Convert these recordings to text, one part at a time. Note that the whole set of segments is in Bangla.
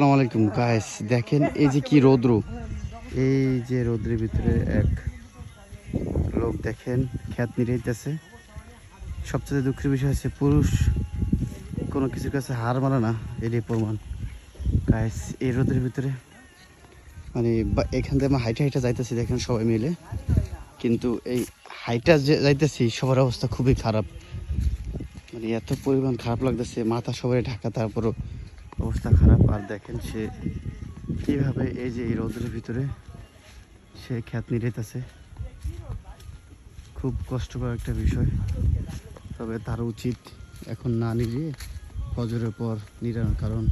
আসসালামু আলাইকুম গাইস দেখেন, এই যে কি রৌদ্র। এই যে রৌদ্রের ভিতরে এক লোক দেখেন, খ্যাত নিরাইতেছে সবচেয়ে দুঃখের বিষয় হচ্ছে পুরুষ, কোনো কিছুর কাছে হার মানে না, এটাই প্রমাণ। গাইস এই রোদের ভিতরে মানে এখান থেকে আমরা হাইটা হাইটা যাইতেছি, দেখেন সবাই মিলে। কিন্তু এই হাইটা যে যাইতেছি, সবার অবস্থা খুবই খারাপ। মানে এত পরিমাণ খারাপ লাগতেছে, মাথা সবাই ঢাকা, তারপরও অবস্থা খারাপ। আর দেখেন সে কীভাবে এই যে এই রোদের ভিতরে সে খ্যাত নিরেতেছে। খুব কষ্টকর একটা বিষয়। তবে তার উচিত এখন না নিরিয়ে ফজরের পর নিরানো কারণ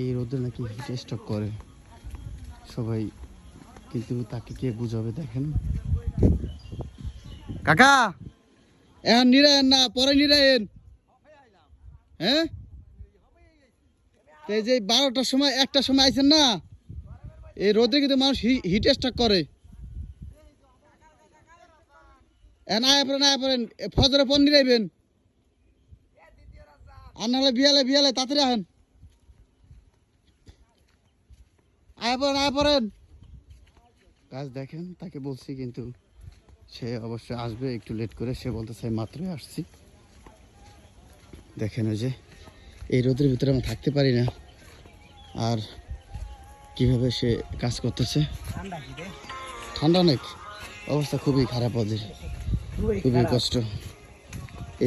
এই রোদে নাকি হিট স্টক করে। সবাই কিন্তু তাকে কে বুঝাবে দেখেন। কাকা! এখন নিরায়ন না, পরে নিরায়ন। হ্যাঁ? তো এই যে বারোটার সময়, একটার সময় আইছেন না? এই রোদে কিন্তু মানুষ হিট স্ট্রোক করে। আয় পড়েন আয় পড়েন। ফজরে পর নিরাইবেন। আর নাহলে বিয়ালে বিয়ালে তাড়াতাড়ি আহেন। আয় পড়েন, আয় কাজ দেখেন, তাকে বলছি কিন্তু সে অবশ্যই আসবে, একটু লেট করে। সে বলতেছে মাত্রই আসছি। দেখেন ওই যে এই রোদের ভিতরে আমি থাকতে পারি না। আর কীভাবে সে কাজ করতেছে? ঠান্ডা অনেক অবস্থা খুবই খারাপ ওদের। খুবই কষ্ট।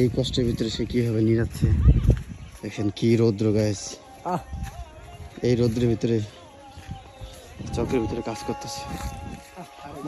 এই কষ্টের ভিতরে সে কীভাবে নিরাচ্ছে? দেখেন কি রৌদ্র গাছ এই রৌদ্রের ভিতরে চক্রের ভিতরে কাজ করতেছে।